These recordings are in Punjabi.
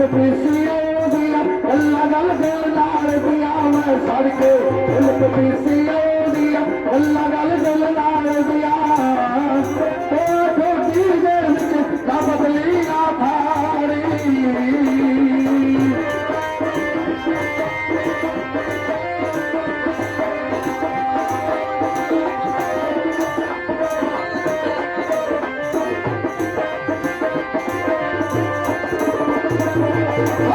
में पीसियो दिया अल्लाह गल दिल नाल दिया मैं सड़ के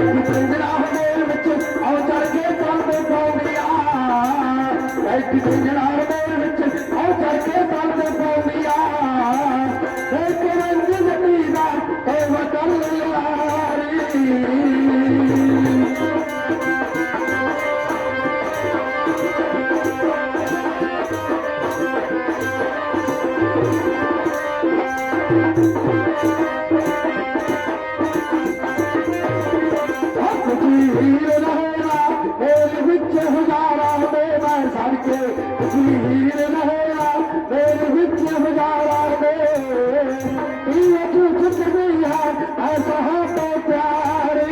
ਜੱਟੀ ਦੇ ਚੰਦਨ ਦੇ ਲੀਰੂ ਜਾਓ ਸਾਡਾ ਕੁੜੀ ਵਾਰੀ ਬੈਠੀ ਪਿੰਜਰਾ ਮੇਲ ਵਿੱਚ ਆਉ ਚੜ ਕੇ ਕੰਦੇ ਪੌਂਦੀਆਂ ਬੈਠੀ ਪਿੰਜਰਾ ਮੇਲ ਵਿੱਚ ਆਉ ਚੜ ਕੇ ਕੰਦੇ ਪੌਂਦੀਆਂ ਤੇ ਕਿਰੰਜ ਜੱਟੀ ਦਾ ਏ ਵਤਨ ਲਾਰੀ ਹੀਰ جارا دي سيرا هجارا تون ڪجهه پياري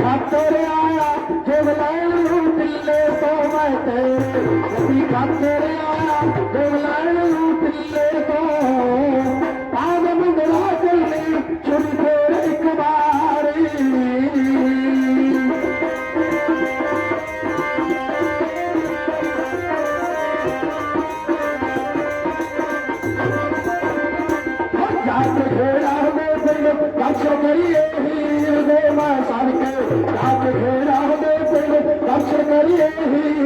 کاتو آيا ਨੂੰ ਤੋਂ ਮੈਂ ਤੇਰੇ ਜੱਟੀ ਖਾਤਰ ਆਇਆ ਜਿਵ ਨੂੰ ਦਿੱਲੇ ਤੋਂ। ਆਗ ਮੰਗਲਾ ਚੱਲੀ ਛੁਰੀ ਫੇਰ ਇੱਕ ਵਾਰੀ। ਜਾਤ ਘੇਰਾ ਦੇ ਪਿੰਡ ਕੱਛ ਕਰੀਏ ਹੀਰ ਦੇ ਮੈਂ ਸੜ ਕੇ ਜਾਤ ਘੇਰਾ Hey, hey, hey.